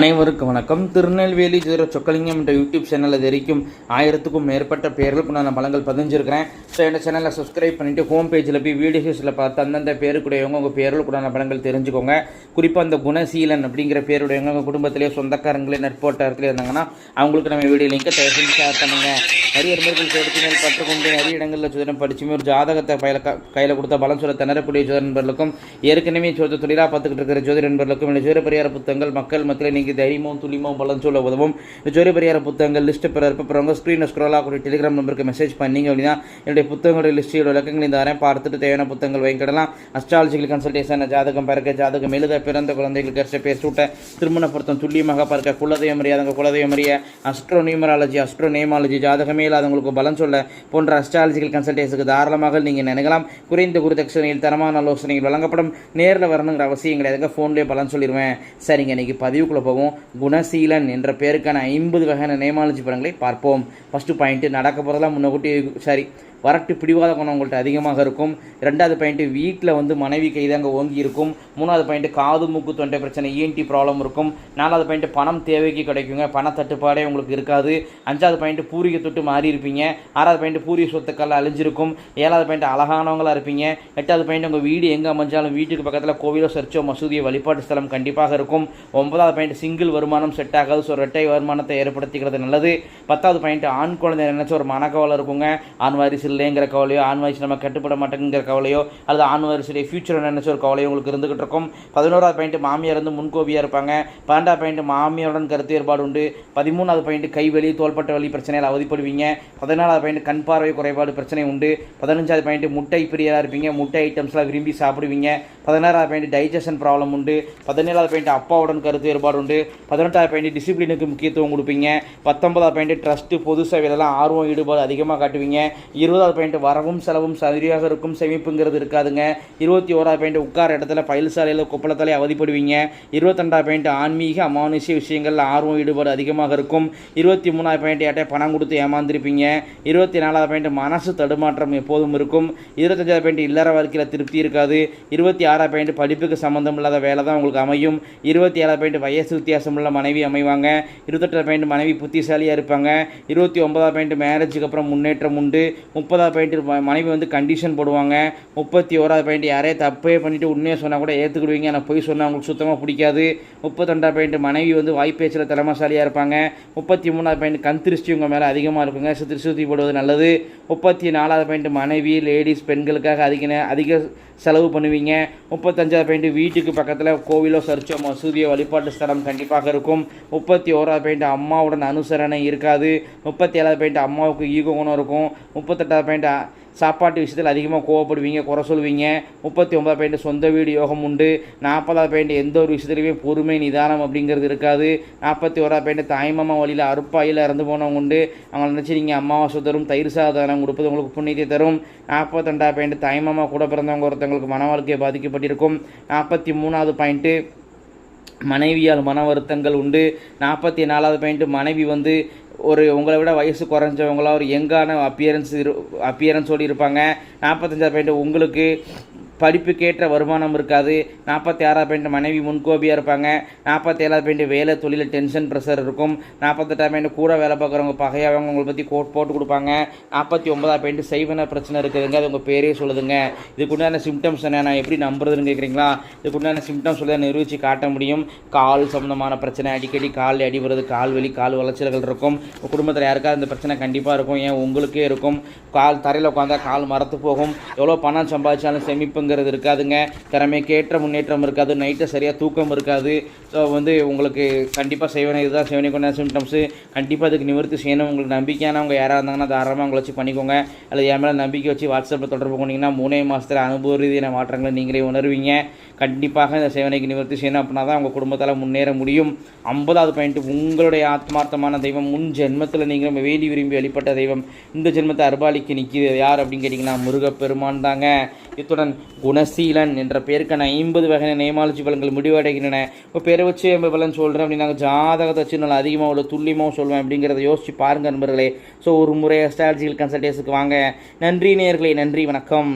அனைவருக்கும் வணக்கம். திருநெல்வேலி ஜோதிட சொக்கலிங்கம் என்ற யூடியூப் சேனலில் இது வரைக்கும் ஆயிரத்துக்கும் மேற்பட்ட பேர்களுக்கு நான் பலங்கள் பதிஞ்சிருக்கிறேன். ஸோ இந்த சேனலை சப்ஸ்கிரைப் பண்ணிவிட்டு ஹோம் பேஜில் போய் வீடியோஸில் பார்த்து அந்தந்த பேருக்குடையவங்க உங்கள் பேர்களுக்குடான பலங்கள் தெரிஞ்சுக்கோங்க. குறிப்பாக அந்த குணசீலன் அப்படிங்கிற பேருடையவங்க உங்கள் குடும்பத்திலே சொந்தக்காரங்களே நட்போட்டாரத்திலே இருந்தாங்கன்னா அவங்களுக்கு நம்ம வீடியோ லிங்கை தயவு செஞ்சு ஷேர் பண்ணுங்க. நிறைய நண்பர்கள் சேர்த்து மேல் பற்றுக்கொண்டு நிறைய இடங்களில் சுதனம் படிச்சுமே ஒரு ஜாதகத்தை கையில் கையில் கொடுத்த பலம் சொல்ல திணறக்கூடிய ஜோதி நண்பர்களுக்கும் ஏற்கனவே ஜோதிட தொழிலாக பார்த்துக்கிட்டு இருக்கிற ஜோதி நண்பர்களுக்கும் இந்த ஜோதிட பரிகார புத்தகங்கள் மக்கள் மத்தியில் நீங்கள் தைரியமும் துல்லியமும் பலன் சொல்ல உதவும். இந்த ஜோதிட பரிகார புத்தகங்கள் லிஸ்ட்டு பெற இருப்பவங்க ஸ்க்ரீனை ஸ்க்ரோல் ஆகக்கூடிய டெலிகிராம் நம்பருக்கு மெசேஜ் பண்ணீங்க அப்படின்னா என்னுடைய புத்தகங்களுடைய லிஸ்டியோட விளக்கங்கள் இந்த வரேன் பார்த்துட்டு தேவையான புத்தகங்கள் வாங்கிக்கிடலாம். அஸ்ட்ராலஜிக்கல் கன்சல்டேஷன் ஜாதகம் பறக்க ஜாதகம் எழுத பிறந்த குழந்தைகளுக்கு அரிச பேர் திருமண பொருத்தம் துல்லியமாக பார்க்க குலதெய்வம் அறியாதவங்க குலதெய்வம் அறிய அஸ்ட்ரோ நியூமராலஜி அஸ்ட்ரோ நேமாலஜி ஜாதகமே இல்லாதவங்களுக்கு பலன் சொல்ல போன்ற அஸ்ட்ராலஜிக்கல் கன்சல்டேஷனுக்கு தாராளமாக நீங்கள் நினைக்கலாம் குறைந்த குருதட்சணையில் தரமான ஆலோசனைகள் வழங்கப்படும். நேரில் வரணுங்கிற அவசியம் கிடையாதுங்க ஃபோன்லேயே பலன் சொல்லிடுவேன் சரிங்க இன்னைக்கு பதிவுக்குள்ளே போவோம் குணசீலன் என்ற பேருக்கான ஐம்பது வகையான நேமாலஜி படங்களை பார்ப்போம். ஃபஸ்ட்டு பாயிண்ட்டு நடக்க போகிறதெல்லாம் முன்னக்கூட்டி சாரி வரட்டு பிடிவாத குணம் உங்கள்கிட்ட அதிகமாக இருக்கும். ரெண்டாவது பாயிண்ட்டு வீட்டில் வந்து மனைவி கைதாங்க ஓங்கி இருக்கும். மூணாவது பாயிண்ட்டு காது மூக்கு தொண்டை பிரச்சனை இஎன்டி ப்ராப்ளம் இருக்கும். நாலாவது பாயிண்ட்டு பணம் தேவைக்கு கிடைக்குங்க. பண தட்டுப்பாடே உங்களுக்கு இருக்காது. அஞ்சாவது பாயிண்ட்டு பூரிகை தொட்டு மாறி இருப்பீங்க. ஆறாவது பாயிண்ட்டு பூரிய சொத்துக்கள் அழிஞ்சிருக்கும். ஏழாவது பாயிண்ட்டு அழகானவங்களா இருப்பீங்க. எட்டாவது பாயிண்ட் உங்கள் வீடு எங்கே அமைஞ்சாலும் வீட்டுக்கு பக்கத்தில் கோவிலோ சர்ச்சோ மசூதியோ வழிபாட்டு ஸ்தலம் கண்டிப்பாக இருக்கும். ஒன்பதாவது பாயிண்ட் சிங்கிள் வருமானம் செட் ஆகாது. ஸோ ரெட்டை வருமானத்தை ஏற்படுத்திக்கிறது நல்லது. பத்தாவது பாயிண்ட் ஆண் குழந்தை நினைச்ச ஒரு மனக்கவலை இருக்குங்க. ஆண் வாரிசு இல்லைங்கிற கவலையோ ஆண் வயசு நம்ம கட்டுப்பட மாட்டேங்கிற கவலையோ அல்லது ஆண் வயசுடைய ஃபியூச்சர் நினைச்ச ஒரு கவலையோ உங்களுக்கு இருந்துகிட்டு இருக்கும். பதினோராவது பாயிண்ட் மாமியார் வந்து முன்கோபியாக இருப்பாங்க. பன்னெண்டாவது பாயிண்ட் மாமியாருடன் கருத்து ஏற்பாடு உண்டு. பதிமூணாவது பாயிண்ட் கைவலி தோள்பட்ட வலி பிரச்சனையில் அவதிப்படுவீங்க. பதினாலாவது பாயிண்ட் கண் பார்வை குறைபாடு பிரச்சனை உண்டு. பதினஞ்சாவது பாயிண்ட் முட்டை பிரியராக இருப்பீங்க. முட்டை ஐட்டம்ஸ்லாம் விரும்பி சாப்பிடுவீங்க. பதினாறாவது பாயிண்ட் டைஜஷன் ப்ராப்ளம் உண்டு. பதினேழாவது பாயிண்ட் அப்பாவுடன் கருத்து ஏற்பாடு உண்டு. பதினெட்டாவது பாயிண்ட் டிசிப்ளினுக்கு முக்கியத்துவம் கொடுப்பீங்க. பத்தொன்பதாவது பாயிண்ட் ட்ரஸ்ட்டு பொது சேவையிலலாம் ஆர்வம் ஈடுபாடு அதிகமாக காட்டுவீங்க. இருபதாவது பாயிண்ட் வரவும் செலவும் சரியாக இருக்கும் சேமிப்புங்கிறது இருக்காதுங்க. இருபத்தி ஓராவது பாயிண்ட் உட்கார இடத்துல பயில் சாலையில் குப்பளத்தாலே அவதிப்படுவீங்க. இருபத்தெண்டாவது பாயிண்ட் ஆன்மீக அமானுஷ்ய விஷயங்களில் ஆர்வம் ஈடுபாடு அதிகமாக இருக்கும். இருபத்தி மூணாவது பாயிண்ட் யார்ட்டே பணம் கொடுத்து ஏமாந்திருப்பீங்க. இருபத்தி நாலாவது பாயிண்ட் மனசு தடுமாற்றம் எப்போதும் இருக்கும். இருபத்தஞ்சாவது பாயிண்ட் இல்லற வாழ்க்கையில் திருப்தி இருக்காது. இருபத்தி ஆறாவது பாயிண்ட் படிப்புக்கு சம்மந்தம் இல்லாத வேலை தான் உங்களுக்கு அமையும். இருபத்தி ஏழாவது பாயிண்ட் வயசு வித்தியாசம் உள்ள மனைவி அமைவாங்க. இருபத்தெட்டாவது பாயிண்ட் மனைவி புத்திசாலியாக இருப்பாங்க. இருபத்தி ஒன்பதாவது பாயிண்ட் மேரேஜுக்கு அப்புறம் முன்னேற்றம் உண்டு. முப்பதாவது பாயிண்ட் மனைவி வந்து கண்டிஷன் போடுவாங்க. முப்பத்தி ஓராவது பாயிண்ட் யாரே தப்பே பண்ணிவிட்டு உண்மையாக சொன்னால் கூட ஏற்றுக்கிடுவீங்க ஆனால் போய் சொன்னால் அவங்களுக்கு சுத்தமாக பிடிக்காது. முப்பத்தெண்டாவது பாயிண்ட் மனைவி வந்து வாய்ப்பேச்சில் திறமசாலியாக இருப்பாங்க. முப்பத்தி மூணாவது பாயிண்ட் கண் திருஷ்டி உங்கள் மேலே அதிகமாக இருக்குங்க. திருஷ்டி போடுவது நல்லது. முப்பத்தி நாலாவது பாயிண்ட் மனைவி லேடிஸ் பெண்களுக்காக அதிக அதிக செலவு பண்ணுவீங்க. முப்பத்தஞ்சாவது பாயிண்ட் வீட்டுக்கு பக்கத்தில் கோவிலோ சர்ச்சோ மசூதியோ வழிபாட்டு ஸ்தலம் கண்டிப்பாக இருக்கும். முப்பத்தி ஓராவது பாயிண்ட் அம்மாவுடன் அனுசரணை இருக்காது. முப்பத்தி ஏழாவது பாயிண்ட் அம்மாவுக்கு ஈகோ குணம் இருக்கும். முப்பத்தெட்டாவது பாயிண்ட் சாப்பாட்டு விஷயத்தில் அதிகமாக கோவப்படுவீங்க குறை சொல்வீங்க. முப்பத்தி ஒன்பதாவது பாயிண்ட் சொந்த வீடு யோகம் உண்டு. நாற்பதாவது பாயிண்ட் எந்த ஒரு விஷயத்துலையுமே பொறுமை நிதானம் அப்படிங்கிறது இருக்காது. நாற்பத்தி ஓராவது பாயிண்ட் தாய்மாமா வழியில் அறுப்பாயில் இறந்து போனவங்க உண்டு. அவங்கள நினச்சி நீங்கள் அமாவாசை தரும் தயிர் சாதனம் கொடுப்பது உங்களுக்கு புண்ணியத்தை தரும். நாற்பத்தெண்டாவது பாயிண்ட் தாய்மாமா கூட பிறந்தவங்க ஒருத்தவங்களுக்கு மன வாழ்க்கையை பாதிக்கப்பட்டிருக்கும். நாற்பத்தி மூணாவது பாயிண்ட்டு மனைவியால் மன வருத்தங்கள் உண்டு. நாற்பத்தி நாலாவது பாயிண்ட்டு மனைவி வந்து ஒரு உங்களை விட வயசு குறைஞ்சவங்களா ஒரு யங்கான அப்பியரன்ஸ் இரு அப்பியரன்ஸோடு இருப்பாங்க. நாற்பத்தஞ்சாயிரம் பாயிண்ட் உங்களுக்கு படிப்புக்கேற்ற வருமானம் இருக்காது. நாற்பத்தி ஆறாவது பாயிண்ட் மனைவி முன்கோபியாக இருப்பாங்க. நாற்பத்தி ஏழாவது பாயிண்ட் வேலை தொழிலில் டென்ஷன் ப்ரெஷர் இருக்கும். நாற்பத்தெட்டாவது பாயிண்ட் கூட வேலை பார்க்குறவங்க பகையாகவங்க உங்களை பற்றி கோட் போட்டு கொடுப்பாங்க. நாற்பத்தி ஒன்பதாவது பாயிண்ட் செய்வன பிரச்சனை இருக்குதுங்க. அது உங்கள் பேரே சொல்லுதுங்க. இதுக்குண்டான சிம்டம்ஸ் என்ன? நான் எப்படி நம்புறதுன்னு கேட்குறீங்களா இதுக்குண்டான சிம்டம்ஸ் சொல்லி நிரூபித்து காட்ட முடியும். கால் சம்மந்தமான பிரச்சனை அடிக்கடி கால் அடிபடுறது கால் வலி கால் வளர்ச்சிகள் இருக்கும். உங்கள் குடும்பத்தில் யாருக்காவது இந்த பிரச்சனை கண்டிப்பாக இருக்கும். ஏன் உங்களுக்கே இருக்கும். கால் தரையில் உட்காந்தா கால் மரத்து போகும். எவ்வளோ பணம் சம்பாதிச்சாலும் சேமிப்புங்கிறது இருக்காதுங்க. திறமைக்கேற்ற முன்னேற்றம் இருக்காது. நைட்டு சரியாக தூக்கம் இருக்காது. ஸோ வந்து உங்களுக்கு கண்டிப்பாக செய்வன. இதுதான் செய்வனை கொண்ட சிம்டம்ஸு கண்டிப்பாக அதுக்கு நிவர்த்தி செய்யணும். உங்களுக்கு நம்பிக்கையானவங்க யாராக இருந்தாங்கன்னா தாராளமாக உங்களை வச்சு பண்ணிக்கோங்க. அல்லது என் மேலே நம்பிக்கை வச்சு வாட்ஸ்அப்பில் தொடர்பு கொண்டீங்கன்னா மூணே மாதத்தில் அனுபவ ரீதியான மாற்றங்களை நீங்களே உணர்வீங்க. கண்டிப்பாக இந்த சேவனைக்கு நிவர்த்தி செய்யணும் அப்படின்னா தான் உங்கள் குடும்பத்தால் முன்னேற முடியும். ஐம்பதாவது பாயிண்ட் உங்களுடைய ஆத்மார்த்தமான தெய்வம் முன் ஜென்மத்தில் நீங்கள் வேண்டி விரும்பி வழிபட்ட தெய்வம். இந்த ஜென்மத்தை அர்பாலிக்கு நிற்கிறது யார் அப்படின்னு கேட்டிங்கன்னா முருகப்பெருமான் தாங்க. இத்துடன் குணசீலன் என்ற பேருக்கான ஐம்பது வகையான நேமாலஜி பலன்கள் முடிவடைகின்றன. இப்போ பேரை வச்சு எண்பது பலன் சொல்கிறேன் அப்படின்னா ஜாதகத்தை வச்சு நல்லா அதிகமாக உள்ள துல்லியமாக சொல்வேன் அப்படிங்கிறத யோசிச்சு பாருங்கள் நண்பர்களே. ஸோ ஒரு முறை அஸ்ட்ராலஜிக்கல் கன்சல்டேஷனுக்கு வாங்க. நன்றி நேர்களே நன்றி வணக்கம்.